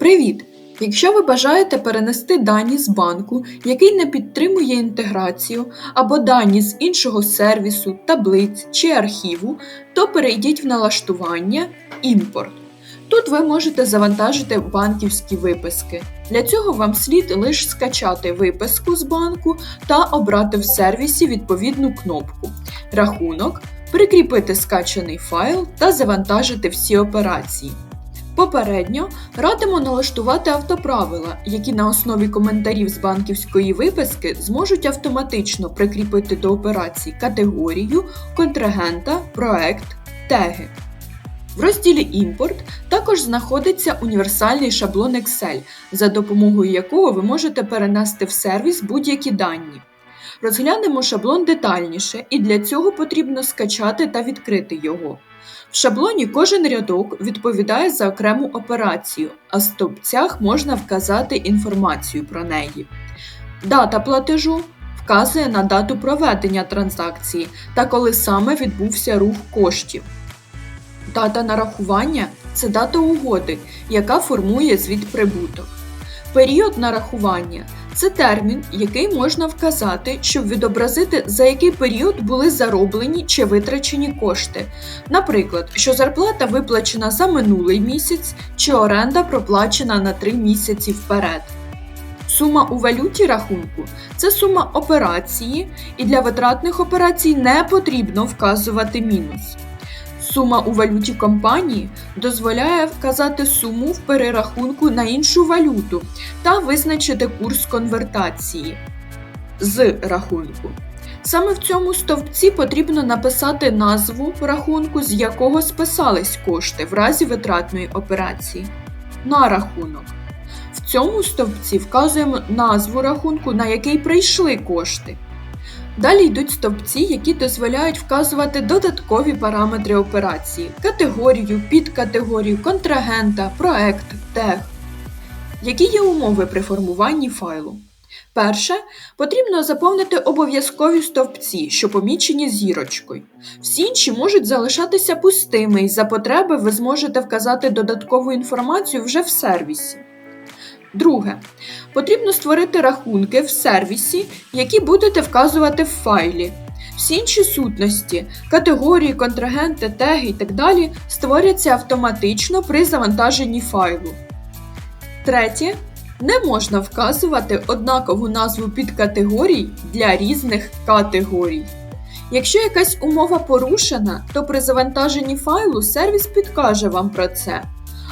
Привіт! Якщо ви бажаєте перенести дані з банку, який не підтримує інтеграцію, або дані з іншого сервісу, таблиць чи архіву, то перейдіть в налаштування Імпорт. Тут ви можете завантажити банківські виписки. Для цього вам слід лише скачати виписку з банку та обрати в сервісі відповідну кнопку Рахунок, прикріпити скачаний файл та завантажити всі операції. Попередньо радимо налаштувати автоправила, які на основі коментарів з банківської виписки зможуть автоматично прикріпити до операцій категорію, контрагента, проект, теги. В розділі Імпорт також знаходиться універсальний шаблон Excel, за допомогою якого ви можете перенести в сервіс будь-які дані. Розглянемо шаблон детальніше, і для цього потрібно скачати та відкрити його. В шаблоні кожен рядок відповідає за окрему операцію, а в стовпцях можна вказати інформацію про неї. Дата платежу вказує на дату проведення транзакції та коли саме відбувся рух коштів. Дата нарахування це дата угоди, яка формує звіт прибуток. Період нарахування це термін, який можна вказати, щоб відобразити, за який період були зароблені чи витрачені кошти. Наприклад, що зарплата виплачена за минулий місяць, чи оренда проплачена на 3 місяці вперед. Сума у валюті рахунку це сума операції, і для витратних операцій не потрібно вказувати мінус. Сума у валюті компанії дозволяє вказати суму в перерахунку на іншу валюту та визначити курс конвертації з рахунку. Саме в цьому стовпці потрібно написати назву рахунку, з якого списались кошти в разі витратної операції. На рахунок. В цьому стовпці вказуємо назву рахунку, на який прийшли кошти. Далі йдуть стовпці, які дозволяють вказувати додаткові параметри операції, категорію, підкатегорію, контрагента, проект, тег. Які є умови при формуванні файлу? Перше, потрібно заповнити обов'язкові стовпці, що помічені зірочкою. Всі інші можуть залишатися пустими, і за потреби ви зможете вказати додаткову інформацію вже в сервісі. Друге, потрібно створити рахунки в сервісі, які будете вказувати в файлі. Всі інші сутності, категорії, контрагенти, теги і так далі створяться автоматично при завантаженні файлу. Третє. Не можна вказувати однакову назву підкатегорій для різних категорій. Якщо якась умова порушена, то при завантаженні файлу сервіс підкаже вам про це.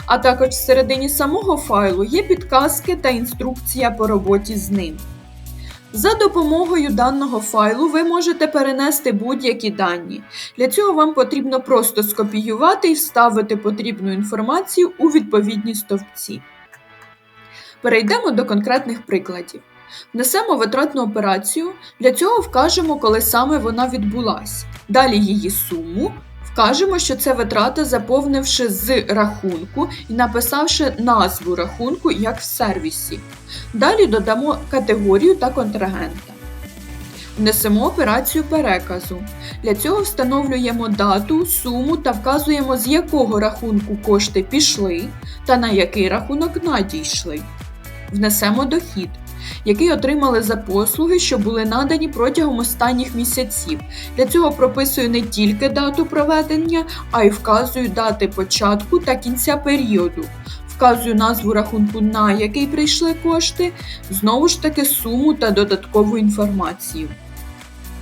А також всередині самого файлу є підказки та інструкція по роботі з ним. За допомогою даного файлу ви можете перенести будь-які дані. Для цього вам потрібно просто скопіювати і вставити потрібну інформацію у відповідні стовпці. Перейдемо до конкретних прикладів. Внесемо витратну операцію, для цього вкажемо, коли саме вона відбулась. Далі її суму, Вкажемо, що це витрата, заповнивши з рахунку і написавши назву рахунку як в сервісі. Далі додамо категорію та контрагента. Внесемо операцію переказу. Для цього встановлюємо дату, суму та вказуємо, з якого рахунку кошти пішли та на який рахунок надійшли. Внесемо дохід який отримали за послуги, що були надані протягом останніх місяців. Для цього прописую не тільки дату проведення, а й вказую дати початку та кінця періоду. Вказую назву рахунку, на який прийшли кошти, знову ж таки суму та додаткову інформацію.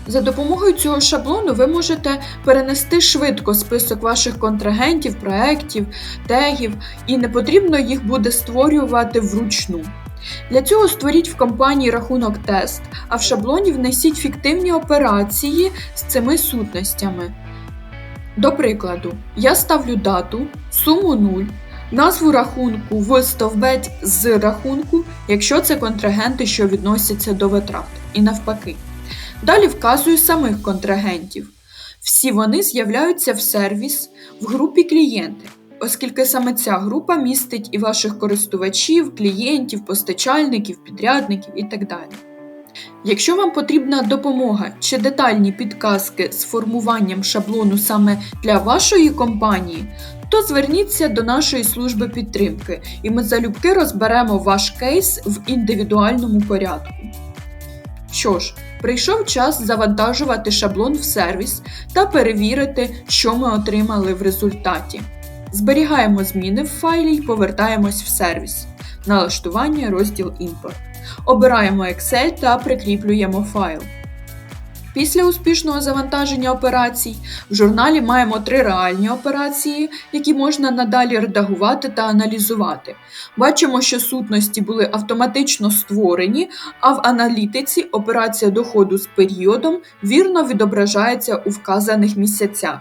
За допомогою цього шаблону ви можете перенести швидко список ваших контрагентів, проєктів, тегів, і не потрібно їх буде створювати вручну. Для цього створіть в компанії рахунок тест, а в шаблоні внесіть фіктивні операції з цими сутностями. До прикладу, я ставлю дату, суму 0, назву рахунку в стовбець з рахунку, якщо це контрагенти, що відносяться до витрат, і навпаки. Далі вказую самих контрагентів. Всі вони з'являються в сервіс в групі клієнти оскільки саме ця група містить і ваших користувачів, клієнтів, постачальників, підрядників і так далі. Якщо вам потрібна допомога чи детальні підказки з формуванням шаблону саме для вашої компанії, то зверніться до нашої служби підтримки, і ми залюбки розберемо ваш кейс в індивідуальному порядку. Що ж, прийшов час завантажувати шаблон в сервіс та перевірити, що ми отримали в результаті. Зберігаємо зміни в файлі і повертаємось в сервіс. Налаштування, розділ імпорт. Обираємо Excel та прикріплюємо файл. Після успішного завантаження операцій в журналі маємо три реальні операції, які можна надалі редагувати та аналізувати. Бачимо, що сутності були автоматично створені, а в аналітиці операція доходу з періодом вірно відображається у вказаних місяцях.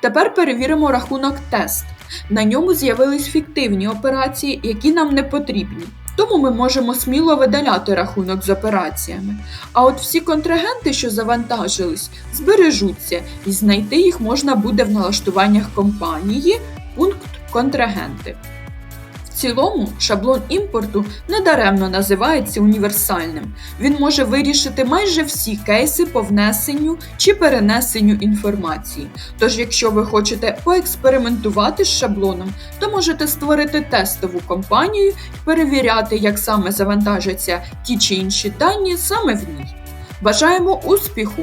Тепер перевіримо рахунок тест. На ньому з'явились фіктивні операції, які нам не потрібні. Тому ми можемо сміло видаляти рахунок з операціями. А от всі контрагенти, що завантажились, збережуться, і знайти їх можна буде в налаштуваннях компанії, пункт контрагенти. Цілому, шаблон імпорту недаремно називається універсальним. Він може вирішити майже всі кейси по внесенню чи перенесенню інформації. Тож, якщо ви хочете поекспериментувати з шаблоном, то можете створити тестову компанію і перевіряти, як саме завантажаться ті чи інші дані саме в ній. Бажаємо успіху!